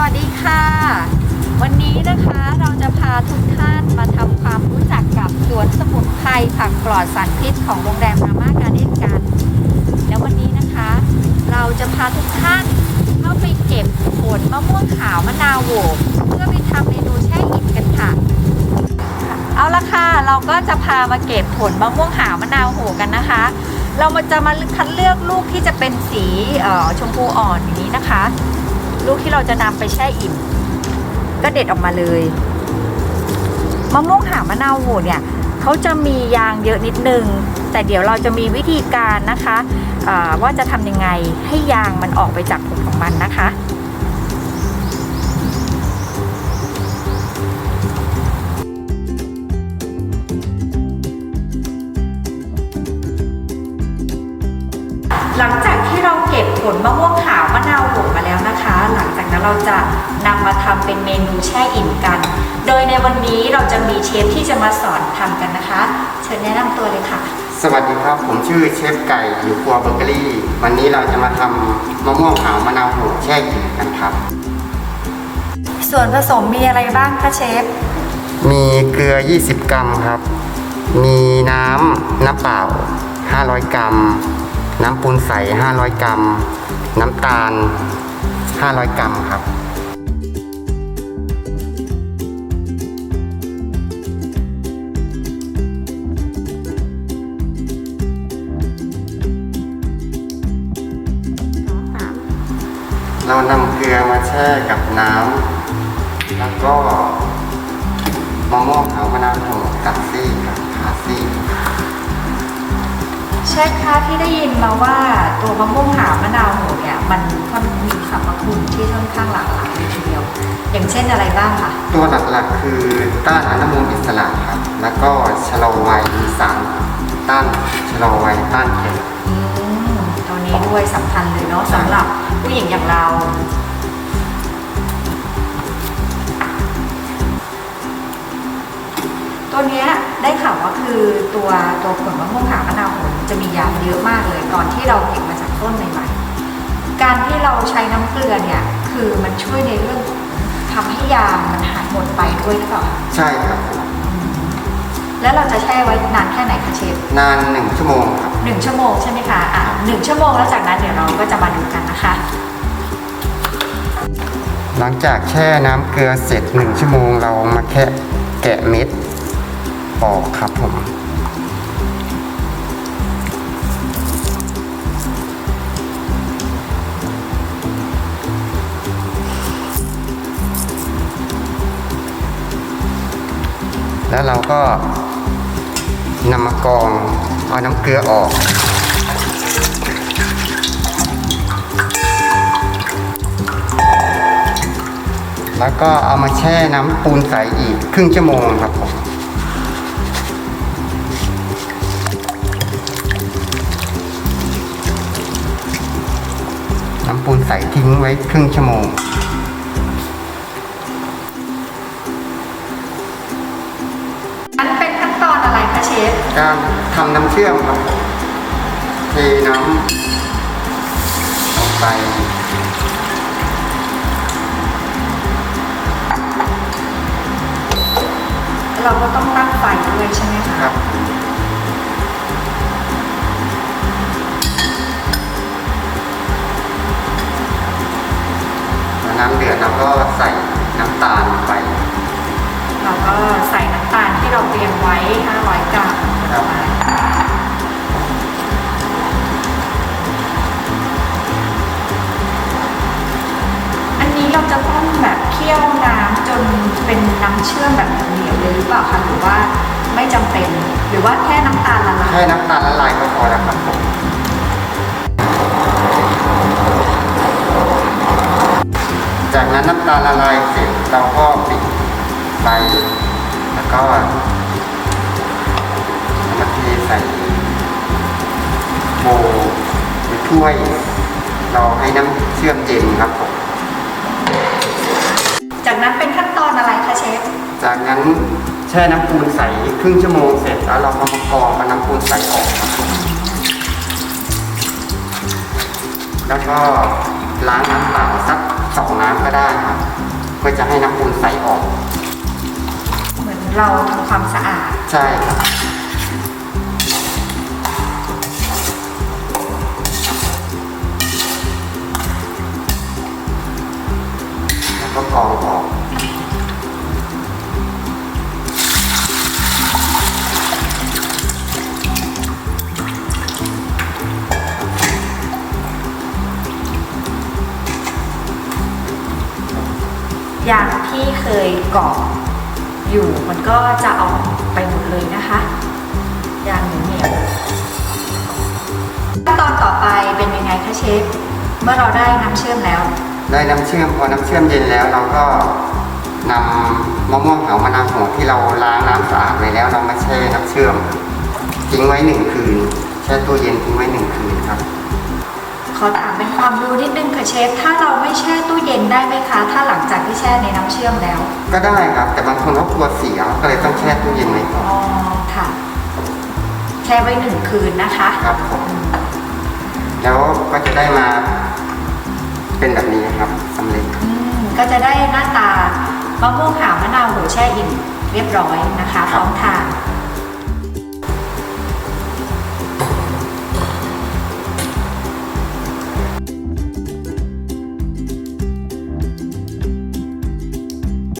วัสดีค่ะ วันนี้นะคะเราจะพาทุกท่านมาทำความรู้จักกับสวนสมุนไพรผักปลอดสารพิษของโรงแรมรามาการ์เด้นกัน แล้ววันนี้นะคะ เราจะพาทุกท่านเข้าไปเก็บผลมะม่วงขาวมะนาวโหวเพื่อไปทำเมนูแช่อิ่มกันค่ะ เอาละค่ะเราก็จะพามาเก็บผลมะม่วงหาวมะนาวโหกันนะคะ เรามาจะมาคัดเลือกลูกที่จะเป็นสีชมพูอ่อนอย่างนี้นะคะ ลูกที่เราจะนำไปแช่อิ่มก็เด็ดออกมาเลยมะม่วงหาวมะนาวโหเนี่ยเขาจะมียางเยอะนิดนึง แต่เดี๋ยวเราจะมีวิธีการนะคะว่าจะทำยังไงให้ยางมันออกไปจากผลของมันนะคะ หลังจาก บผลมะม่วงขาวมะนาวโหมาแล้วนะคะ หลังจากนั้นเราจะนำมาทำเป็นเมนูแช่อิ่มกัน โดยในวันนี้เราจะมีเชฟที่จะมาสอนทำกันนะคะ เชิญแนะนำตัวเลยค่ะ สวัสดีครับ ผมชื่อเชฟไก่อยู่ครัวเบเกอรี่ วันนี้เราจะมาทำมะม่วงขาวมะนาวโหแช่อิ่มกันครับ ส่วนผสมมีอะไรบ้างคะเชฟ มีเกลือ 20 กรัมครับ มีน้ำน้ำเปล่า 500 กรัม น้ำปูนใส 500 กรัม น้ำตาล 500 กรัมครับเรานำเกลือมาแช่กับน้ำ แล้วก็มะม่วงขาวมะนาวโหกับซี่ครับขาซี่ เชฟคะที่ได้ยินมาว่าตัวมะม่วงขาวมะนาวโหเนี่ยมันค่อนมีสรรพคุณที่ค่อนข้างหลากหลายเลยทีเดียว อย่างเช่นอะไรบ้างคะตัวหลักๆคือต้านอนุมูลอิสระครับ แล้วก็ชะลอวัยมีสารต้านชะลอวัยต้านแก่อืมตัวนี้ด้วยสำคัญเลยเนาะสำหรับผู้หญิงอย่างเรา ตัวเนี้ยได้ข่าวว่าคือตัวตัวผลมะม่วงหาวมะนาวโหนจะมียางเยอะมากเลยตอนที่เราเก็บมาจากต้นใหม่ๆ การที่เราใช้น้ำเกลือเนี่ยคือมันช่วยในเรื่องทำให้ยางมันหายหมดไปด้วยหรือเปล่าคะใช่ครับ แล้วเราจะแช่ไว้นานแค่ไหนคะเชฟนานหนึ่งชั่วโมงครับหนึ่งชั่วโมงใช่ไหมคะอะหนึ่งชั่วโมงแล้วจากนั้นเดี๋ยวเราก็จะมาดูกันนะคะ หลังจากแช่น้ำเกลือเสร็จหนึ่งชั่วโมงเรามาแค่แกะเม็ด ออกครับผมแล้วเราก็นำมากรองเอาน้ำเกลือออก แล้วก็เอามาแช่น้ำปูนใสอีกครึ่งชั่วโมงครับผม ปูนใสทิ้งไว้ครึ่งชั่วโมง อันเป็นขั้นตอนอะไรคะเชฟ การทำน้ำเชื่อมครับผมเทน้ำลงไปเราก็ต้องตั้งไฟด้วยใช่ไหมคะครับ น้ำเดือดเราก็ใส่น้ำตาลลงไปเราก็ใส่น้ำตาลที่เราเตรียมไว้ 500 กรัมครับอันนี้เราจะต้องแบบเคี่ยวน้ำจนเป็นน้ำเชื่อมแบบเหนียวเลยหรือเปล่าคะหรือว่าไม่จำเป็น หรือว่าแค่น้ำตาลละลายแค่น้ำตาลละลายก็พอแล้วครับผม จากนั้นน้ำตาลละลายเสร็จเราก็ปิดไฟแล้วก็เอามาเทใส่โบหรือถ้วย เราให้น้ำเชื่อมเย็นครับผมจากนั้นเป็นขั้นตอนอะไรคะเชฟ จากนั้นแช่น้ำปูนใสครึ่งชั่วโมงเสร็จแล้วเราก็มากรองเอาน้ำปูนใสออกครับผมแล้วก็ล้างน้ำเปล่าสัก สองน้ำก็ได้ครับเพื่อจะให้น้ำปูนใสออก เหมือนเราทำความสะอาด ใช่ครับ ย่างที่เคยเกาะอยู่มันก็จะออกไปหมดเลยนะคะอย่างหนึ่งเนี่ยขั้นตอนต่อไปเป็นยังไงคะเชฟเมื่อเราได้น้ำเชื่อมแล้ว ได้น้ำเชื่อมพอน้ำเชื่อมเย็นแล้วเราก็นำมะม่วงเหามะนาวโหที่เราล้างน้ำสะอาดไว้แล้วเรามาแช่น้ำเชื่อมทิ้งไว้หนึ่งคืนแช่ตู้เย็นทิ้งไว้หนึ่งคืนครับ ขอถามเป็นความรู้นิดนึงค่ะเชฟ ถ้าเราไม่แช่ตู้เย็นได้ไหมคะ ถ้าหลังจากที่แช่ในน้ำเชื่อมแล้ว ก็ได้ครับ แต่บางคนเขากลัวเสียก็เลยต้องแช่ตู้เย็นไว้ก่อนอ๋อ ค่ะ แช่ไว้หนึ่งคืนนะคะ ครับผมแล้วก็จะได้มาเป็นแบบนี้ครับสำเร็จอืมก็จะได้หน้าตามะม่วงหาวมะนาวโหแช่อิ่มเรียบร้อยนะคะพร้อมทาน